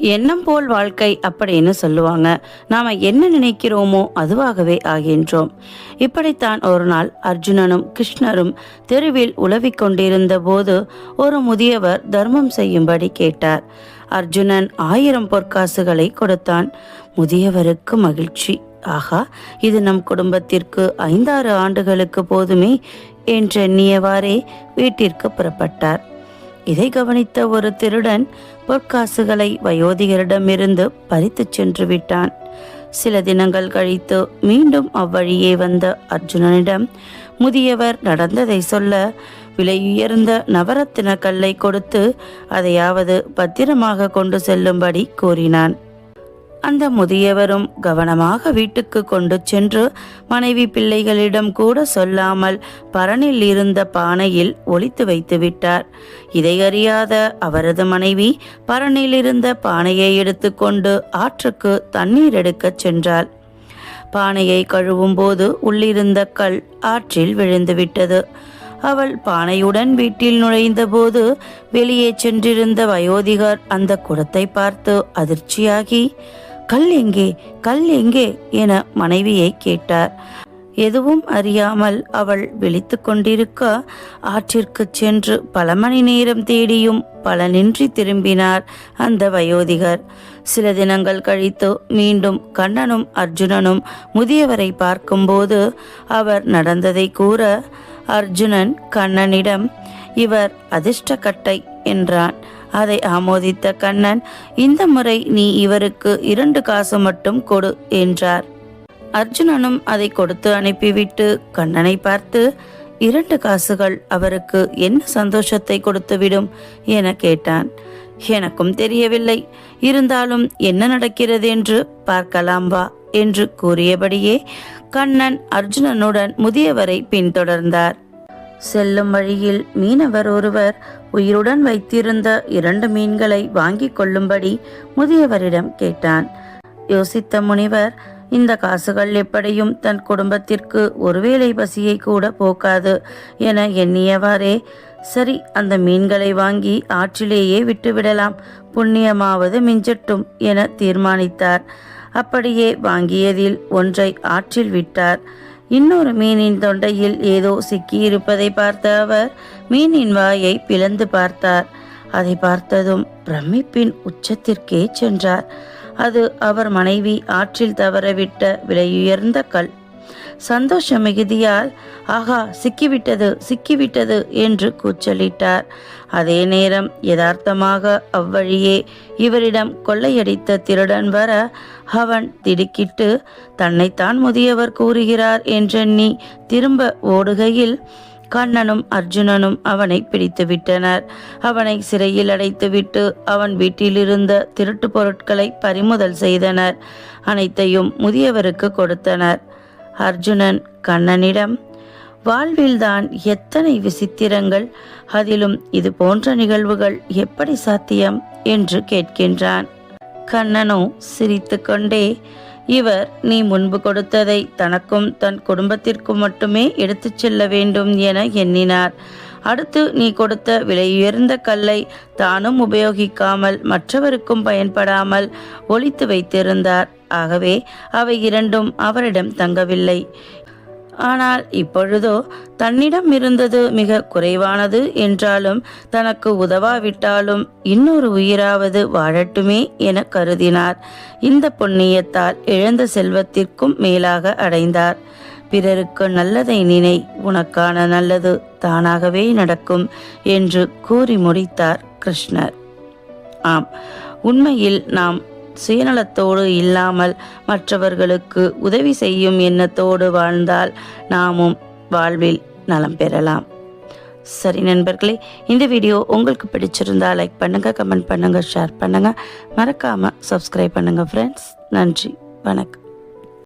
எண்ணம் போல் வாழ்க்கை அப்படின்னு சொல்லுவாங்க. நாம என்ன நினைக்கிறோமோ அதுவாகவே ஆகின்றோம். இப்படித்தான் ஒரு நாள் அர்ஜுனனும் கிருஷ்ணரும் தெருவில் உலவிக் கொண்டிருந்த போது ஒரு முதியவர் தர்மம் செய்யும்படி கேட்டார். அர்ஜுனன் ஆயிரம் பொற்காசுகளை கொடுத்தான். முதியவருக்கு மகிழ்ச்சி. ஆகா இது நம் குடும்பத்திற்கு ஐந்தாறு ஆண்டுகளுக்கு போதுமே என்றெண்ணியவாறே வீட்டிற்கு புறப்பட்டார். இதை கவனித்த ஒரு திருடன் பொற்காசுகளை வயோதிகரிடமிருந்து பறித்துச் சென்று விட்டான். சில தினங்கள் கழித்து மீண்டும் அவ்வழியே வந்த அர்ஜுனனிடம் முதியவர் நடந்ததை சொல்ல விலையுயர்ந்த நவரத்தின கல்லை கொடுத்து அதையாவது பத்திரமாக கொண்டு செல்லும்படி கூறினான். அந்த முதியவரும் கவனமாக வீட்டுக்கு கொண்டு சென்று மனைவி பிள்ளைகளிடம் கூட சொல்லாமல் பரனில் இருந்த பானையில் ஒளித்து வைத்து விட்டார். இதை அறியாத அவரது மனைவி பரனில் இருந்த பானையை எடுத்துக்கொண்டு ஆற்றுக்கு தண்ணீர் எடுக்கச் சென்றாள். பானையை கழுவும் போது உள்ளிருந்த கல் ஆற்றில் விழுந்துவிட்டது அவள் பானையுடன் வீட்டில் நுழைந்தபோது வெளியே சென்றிருந்த வயோதிகர் அந்த குடத்தை பார்த்து அதிர்ச்சியாகி கல் எங்கே? கல் எங்கே? என மனைவியை கேட்டார். எதுவும் அறியாமல் அவள் விழித்து கொண்டிருக்க ஆற்றிற்கு சென்று பல மணி நேரம் தேடியும் பலனின்றி திரும்பினார் அந்த வயோதிகர். சில தினங்கள் கழித்து மீண்டும் கண்ணனும் அர்ஜுனனும் முதியவரை பார்க்கும்போது அவர் நடந்ததை கூற அர்ஜுனன் கண்ணனிடம் இவர் அதிர்ஷ்டக்கட்டை என்றான். அதை ஆமோதித்த கண்ணன் இந்த முறை நீ இவருக்கு இரண்டு காசு மட்டும் கொடு என்றார். அர்ஜுனனும் அதை கொடுத்து அனுப்பிவிட்டு கண்ணனை பார்த்து இரண்டு காசுகள் அவருக்கு என்ன சந்தோஷத்தை கொடுத்துவிடும் என கேட்டான். எனக்கும் தெரியவில்லை இருந்தாலும் என்ன நடக்கிறது என்று பார்க்கலாம் வா என்று கூறியபடியே கண்ணன் அர்ஜுனனுடன் முதியவரை பின்தொடர்ந்தார். செல்லும் வழியில் மீனவர் ஒருவர் உயிருடன் வைத்திருந்த இரண்டு மீன்களை வாங்கிக் கொள்ளும்படி முதியவரிடம் கேட்டான். யோசித்த முனிவர் இந்த காசுகள் எப்படியும் தன் குடும்பத்திற்கு ஒருவேளை பசியை கூட போக்காது என எண்ணியவாறே சரி அந்த மீன்களை வாங்கி ஆற்றிலேயே விட்டுவிடலாம் புண்ணியமாவது மிஞ்சட்டும் என தீர்மானித்தார். அப்படியே வாங்கியதில் ஒன்றை ஆற்றில் விட்டார். இன்னொரு மீனின் தொண்டையில் ஏதோ சிக்கியிருப்பதை பார்த்த அவர் மீனின் வாயை பிளந்து பார்த்தார். அதை பார்த்ததும் பிரமிப்பின் உச்சத்திற்கே சென்றார். அது அவர் மனைவி ஆற்றில் தவறவிட்ட விலையுயர்ந்த கல். சந்தோஷ மிகுதியால் ஆகா சிக்கிவிட்டது சிக்கிவிட்டது என்று கூச்சலிட்டார். அதே நேரம் யதார்த்தமாக அவ்வழியே இவரிடம் கொள்ளையடித்த திருடன் வர அவன் திடுக்கிட்டு தன்னைத்தான் முதியவர் கூறுகிறார் என்றெண்ணி திரும்ப ஓடுகையில் கண்ணனும் அர்ஜுனனும் அவனை பிடித்து விட்டனர். அவனை சிறையில் அடைத்துவிட்டு அவன் வீட்டிலிருந்த திருட்டு பொருட்களை பறிமுதல் செய்தனர். அனைத்தையும் முதியவருக்கு கொடுத்தனர். அர்ஜுனன் கண்ணனிடம் வாழ்வில்தான் எத்தனை விசித்திரங்கள் அதிலும் இது போன்ற நிகழ்வுகள் எப்படி சாத்தியம்? என்று கேட்கின்றான். கண்ணனோ சிரித்துக்கொண்டே இவர் நீ முன்பு கொடுத்ததை தனக்கும் தன் குடும்பத்திற்கும் மட்டுமே எடுத்துச் செல்ல வேண்டும் என எண்ணினார். அடுத்து நீ கொடுத்த விலையுயர்ந்த கல்லை தானும் உபயோகிக்காமல் மற்றவருக்கும் பயன்படாமல் ஒளித்து வைத்திருந்தார். ஆகவே அவை இரண்டும் அவரிடம் தங்கவில்லை. ஆனால் இப்பொழுதோ தன்னிடம் இருந்தது மிக குறைவானது என்றாலும் தனக்கு உதவாவிட்டாலும் இன்னொரு உயிராவது வாழட்டுமே என கருதினார். இந்த புண்ணியத்தால் இழந்த செல்வத்திற்கும் மேலாக அடைந்தார். பிறருக்கு நல்லதை நினை உனக்கான நல்லது தானாகவே நடக்கும் என்று கூறி முடித்தார் கிருஷ்ணர். ஆம் உண்மையில் நாம் சுயநலத்தோடு இல்லாமல் மற்றவர்களுக்கு உதவி செய்யும் எண்ணத்தோடு வாழ்ந்தால் நாமும் வாழ்வில் நலம் பெறலாம். சரி நண்பர்களே இந்த வீடியோ உங்களுக்கு பிடிச்சிருந்தா லைக் பண்ணுங்கள் கமெண்ட் பண்ணுங்கள் ஷேர் பண்ணுங்கள் மறக்காமல் சப்ஸ்கிரைப் பண்ணுங்கள் ஃப்ரெண்ட்ஸ் நன்றி வணக்கம்.